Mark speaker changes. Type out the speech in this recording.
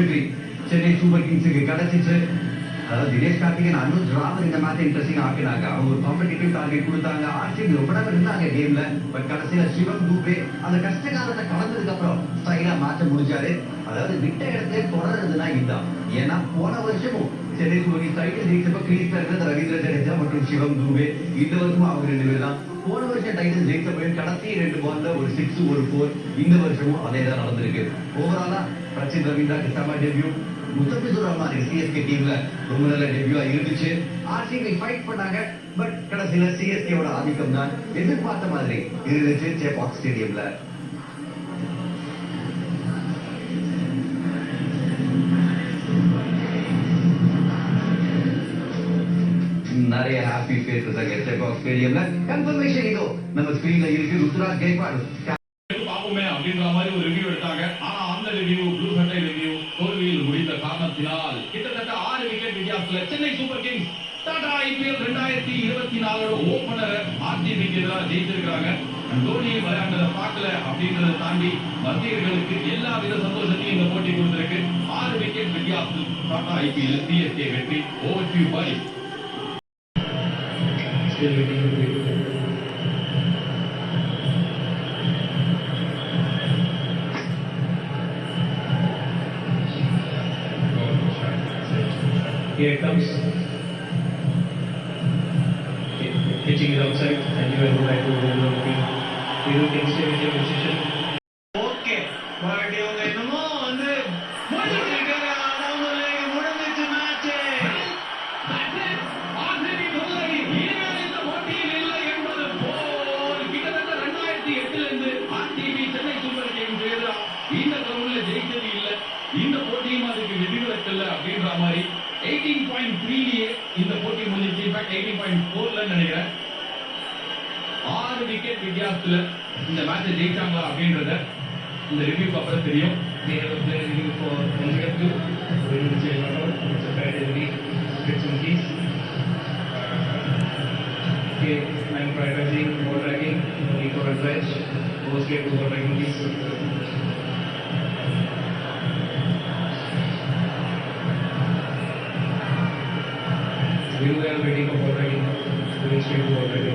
Speaker 1: வெற்றி சென்னை சூப்பர் கிங்ஸுக்கு கிடைச்சிச்சு. அதாவது தினேஷ் கார்த்திகன் அனுஜ் ராமன் இந்த மேட்ச் இன்ட்ரெஸ்டிங் ஆக்கினாங்க. அவங்க ஒரு காம்படிட்டிவ் டார்கெட் கொடுத்தாங்க. ஆர்சிபி ரொம்ப நேரம் இருந்தாங்க கேம்ல பட் கடைசியில சிவம் தூபே அந்த கஷ்ட காலத்தை கலந்ததுக்கு அப்புறம் ஸ்டைலா மாற்ற முடிஞ்சாரு. அதாவது விட்ட இடத்துல தொடர்றதுன்னா இதுதான். ஏன்னா போன வருஷமும் சென்னை சூப்பர் கிங்ஸ் டைட்டில் ஜெயிச்சப்ப கிரீஸ்ல இருந்தது ரவீந்திர ஜடேஜா மற்றும் சிவம் தூபே இந்த வருஷமும் அவங்க ரெண்டு பேர் தான். போன வருஷம் டைட்டில் ஜெயிச்சப்ப கடைசி ரெண்டு பால்ல ஒரு சிக்ஸ் ஒரு ஃபோர் இந்த வருஷமும் அதே தான் நடந்திருக்கு. ஓவராலா ரச்சின் ரவீந்திரா செம்ம டெபியூ முத்தபிசுர் ரஹ்மான் சிஎஸ்கே டீம்ல ரொம்ப நல்ல டெபியூவா இருந்துச்சு. ஆர்சிபி ஃபைட் பண்ணாங்க பட் கடைசியில சிஎஸ்கேவோட ஆதிக்கம் தான் எதிர்பார்த்த மாதிரி இருந்துச்சு. சேப்பாக் ஸ்டேடியம்ல நிறைய ஹாப்பி ஃபேஸஸ் அங்க சேப்பாக் ஸ்டேடியம்ல கன்ஃபர்மேஷன் இதோ நம்ம ஸ்கிரீன்ல இருக்கு ருத்ராஜ் கேக்வாட்
Speaker 2: பாப்போமே அப்படின்ற மாதிரி ஒரு ரிவ்யூ எடுத்தாங்க. ஆனா அந்த ரிவ்யூ ப்ளூ சட்டை ரிவ்யூ தோல்வியில் முடிந்த காரணத்தினால் கிட்டத்தட்ட ஆறு wicket வித்தியாசத்துல Chennai Super Kings Tata IPL ரெண்டாயிரத்தி இருபத்தி நாலோட ஓபனர் ஆர்டிபிக்கு எதிராக ஜெயிச்சிருக்காங்க தோனியை விளையாண்டதை பார்க்கல அப்படின்றத தாண்டி மத்தியர்களுக்கு எல்லா வித சந்தோஷத்தையும் இந்த போட்டி கொடுத்திருக்கு. ஆறு விக்கெட் வித்தியாசத்தில் டாடா ஐபிஎல் சிஎஸ்கே வெற்றி
Speaker 3: over to boy Here it comes. Pitching it outside, and you will go back to the field. You can stay with your position.
Speaker 2: விதிவிலக்கு இல்ல அப்படின்ற மாதிரி 18.3 பாயிண்ட் த்ரீலயே இந்த போட்டி முடிஞ்சிச்சு இன்ஃபேக்ட் எயிட்டீன் பாயிண்ட் ஃபோர்ல நினைக்கிறேன் ஆறு விக்கெட் வித்தியாசத்துல இந்த மேட்சை ஜெயிச்சாங்களா அப்படின்றத இந்த ரிவ்யூக்கு அப்புறம் தெரியும்
Speaker 3: They have a player review for LBW, Vinod Vijay Rathod. It's a bad delivery, get some keys. Okay, I'm prioritizing ball tracking, no need for advice. Go straight to ball tracking, बिल्कुल बेटी को बोल रही है बोल रही